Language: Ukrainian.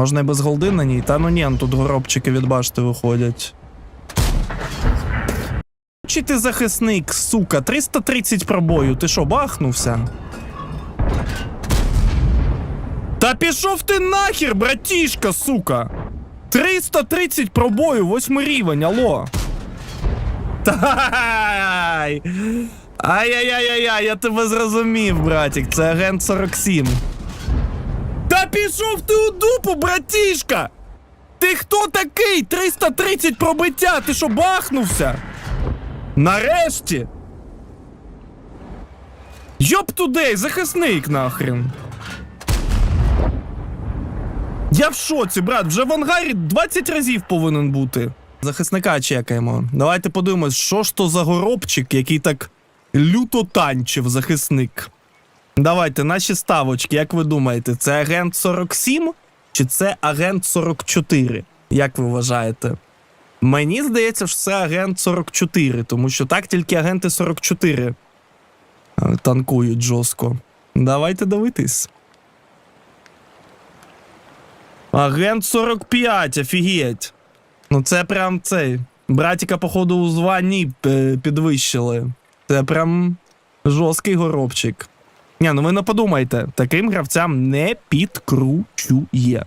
Можна і без голди на ній. Та ну ні, ну тут горобчики від башти виходять. Чи ти захисник, сука, 330 пробою, ти що, бахнувся? Та пішов ти нахер, братішка, сука! 330 пробою, восьмий рівень, алло. Тай! Ай-яй-яй-яй, я тебе зрозумів, братік, це агент 47. Та пішов ти у дупу, братішка! Ти хто такий? 330 пробиття, ти що бахнувся? Нарешті! Йоп тудей, захисник нахрен. Я в шоці, брат, вже в ангарі 20 разів повинен бути. Захисника чекаємо. Давайте подивимось, що ж то за горобчик, який так люто танчив захисник. Давайте, наші ставочки, як ви думаєте, це агент 47 чи це агент 44? Як ви вважаєте? Мені здається, що це агент 44, тому що так тільки агенти 44 е, танкують жорстко. Давайте дивитись. Агент 45, офігеть. Ну це прям цей. Братіка, походу, у званні е, підвищили. Це прям жорсткий горобчик. Ні, ну ви не подумайте, таким гравцям не підкручує.